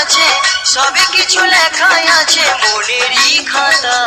আছে সবে কিছু লেখাই আছে মনেরই খাতা।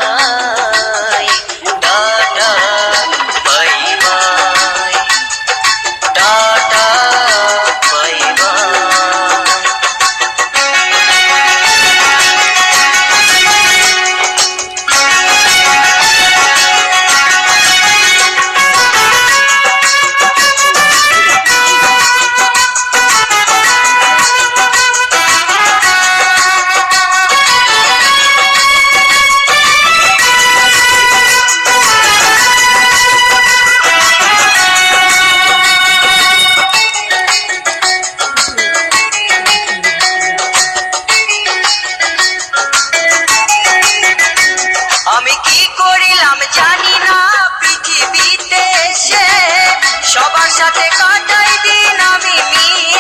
সবার সাথে কাটে